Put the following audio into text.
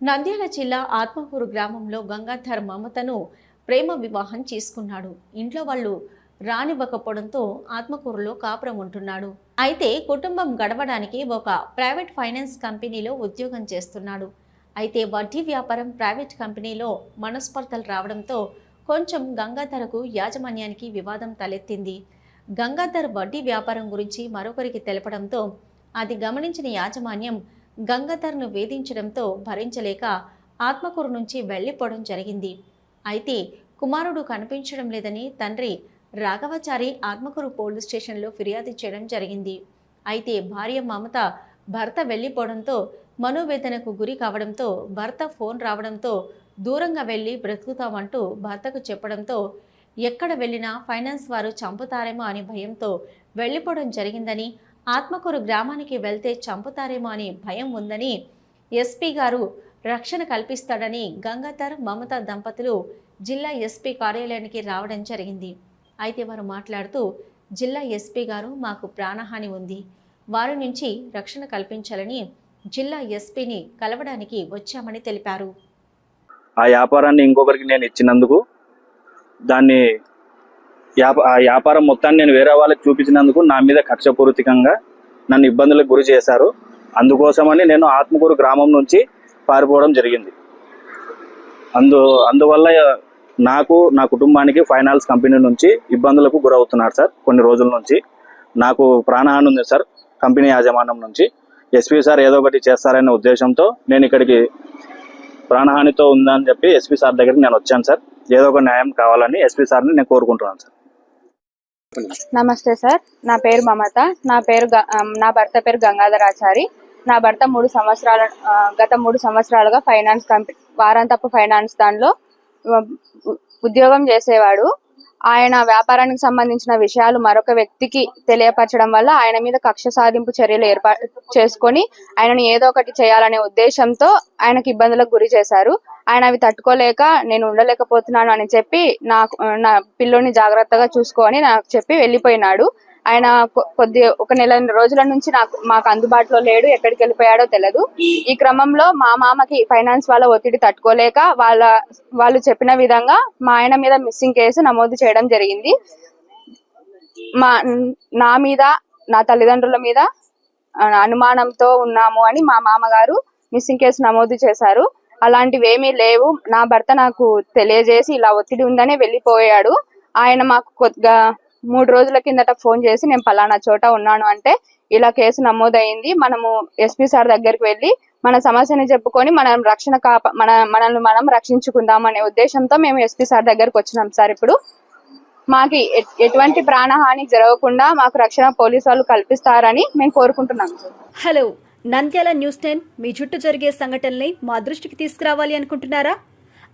నంద్యాల జిల్లా ఆత్మకూరు గ్రామంలో గంగాధర్ మమతను ప్రేమ వివాహం చేసుకున్నాడు. ఇంట్లో వాళ్ళు రానివ్వకపోవడంతో ఆత్మకూరులో కాపురం ఉంటున్నాడు. అయితే కుటుంబం గడవడానికి ఒక ప్రైవేట్ ఫైనాన్స్ కంపెనీలో ఉద్యోగం చేస్తున్నాడు. అయితే వడ్డీ వ్యాపారం ప్రైవేట్ కంపెనీలో మనస్పర్ధలు రావడంతో కొంచెం గంగాధరకు యాజమాన్యానికి వివాదం తలెత్తింది. గంగాధర్ వడ్డీ వ్యాపారం గురించి మరొకరికి తెలపడంతో అది గమనించిన యాజమాన్యం గంగాధర్ను వేధించడంతో భరించలేక ఆత్మకూరు నుంచి వెళ్ళిపోవడం జరిగింది. అయితే కుమారుడు కనిపించడం లేదని తండ్రి రాఘవచారి ఆత్మకూరు పోలీస్ స్టేషన్లో ఫిర్యాదు చేయడం జరిగింది. అయితే భార్య మమత భర్త వెళ్ళిపోవడంతో మనోవేదనకు గురి కావడంతో భర్త ఫోన్ రావడంతో దూరంగా వెళ్ళి బ్రతుకుతామంటూ భర్తకు చెప్పడంతో ఎక్కడ వెళ్ళినా ఫైనాన్స్ వారు చంపుతారేమో అనే భయంతో వెళ్ళిపోవడం జరిగిందని ఆత్మకూరు గ్రామానికి వెళ్తే చంపుతారేమో అని భయం ఉందని ఎస్పీ గారు రక్షణ కల్పిస్తాడని గంగాధర్ మమత దంపతులు జిల్లా ఎస్పీ కార్యాలయానికి రావడం జరిగింది. అయితే వారు మాట్లాడుతూ జిల్లా ఎస్పీ గారు మాకు ప్రాణహాని ఉంది. వారి నుంచి రక్షణ కల్పించాలని జిల్లా ఎస్పీని కలవడానికి వచ్చామని తెలిపారు. ఆ వ్యాపారాన్ని ఇంకొకరికి నేను ఇచ్చినందుకు దాన్ని వ్యాపారం మొత్తాన్ని నేను వేరే వాళ్ళకి చూపించినందుకు నా మీద కక్షపూరితంగా నన్ను ఇబ్బందులకు గురి చేశారు. అందుకోసమని నేను ఆత్మకూరు గ్రామం నుంచి పారిపోవడం జరిగింది. అందు అందువల్ల నాకు నా కుటుంబానికి ఫైనాన్స్ కంపెనీ నుంచి ఇబ్బందులకు గురవుతున్నారు సార్ కొన్ని రోజుల నుంచి. నాకు ప్రాణహాని ఉంది సార్ కంపెనీ యాజమాన్యం నుంచి. ఎస్పీ సార్ ఏదో ఒకటి చేస్తారనే ఉద్దేశంతో నేను ఇక్కడికి ప్రాణహానితో ఉందని చెప్పి ఎస్పీ సార్ దగ్గరికి నేను వచ్చాను సార్. ఏదో ఒక న్యాయం కావాలని ఎస్పీ సార్ని నేను కోరుకుంటున్నాను సార్. నమస్తే సార్. నా పేరు మమత. నా పేరు నా భర్త పేరు గంగాధరాచారి నా భర్త మూడు సంవత్సరాల గత మూడు సంవత్సరాలుగా ఫైనాన్స్ కంపెనీ వారాంతపు ఫైనాన్స్ దానిలో ఉద్యోగం చేసేవాడు. ఆయన వ్యాపారానికి సంబంధించిన విషయాలు మరొక వ్యక్తికి తెలియపరచడం వల్ల ఆయన మీద కక్ష సాధింపు చర్యలు ఏర్పాటు చేసుకొని ఆయనను ఏదో ఒకటి చేయాలనే ఉద్దేశంతో ఆయనకి ఇబ్బందులకు గురి చేశారు. ఆయన అవి తట్టుకోలేక నేను ఉండలేకపోతున్నాను అని చెప్పి నాకు నా పిల్లోని జాగ్రత్తగా చూసుకొని నాకు చెప్పి వెళ్ళిపోయినాడు. ఆయన కొ- కొద్ది ఒక నెల రోజుల నుంచి నాకు మాకు అందుబాటులో లేడు ఎక్కడికి వెళ్ళిపోయాడో తెలియదు ఈ క్రమంలో మా మామకి ఫైనాన్స్ వాళ్ళ ఒత్తిడి తట్టుకోలేక వాళ్ళ వాళ్ళు చెప్పిన విధంగా మా ఆయన మీద మిస్సింగ్ కేసు నమోదు చేయడం జరిగింది. మా నా మీద నా తల్లిదండ్రుల మీద అనుమానంతో ఉన్నాము అని మా మామగారు మిస్సింగ్ కేసు నమోదు చేశారు. అలాంటివి ఏమీ లేవు. నా భర్త నాకు తెలియజేసి ఇలా ఒత్తిడి ఉందనే వెళ్ళిపోయాడు. ఆయన మాకు కొద్దిగా మూడు రోజుల కిందట ఫోన్ చేసి నేను పలానా చోట ఉన్నాను అంటే ఇలా కేసు నమోదైంది. మనము ఎస్పీ సార్ దగ్గరికి వెళ్ళి మన సమస్యని చెప్పుకొని మనం రక్షణ కాప మన మనల్ని మనం రక్షించుకుందాం అనే ఉద్దేశంతో మేము ఎస్పీ సార్ దగ్గరకు వచ్చినాం సార్ ఇప్పుడు. మాకు ఎటువంటి ప్రాణహాని జరగకుండా మాకు రక్షణ పోలీసు వాళ్ళు కల్పిస్తారని మేము కోరుకుంటున్నాం హలో నంద్యాల న్యూస్ టెన్ మీ చుట్టూ జరిగే సంఘటనల్ని మా దృష్టికి తీసుకురావాలి అనుకుంటున్నారా?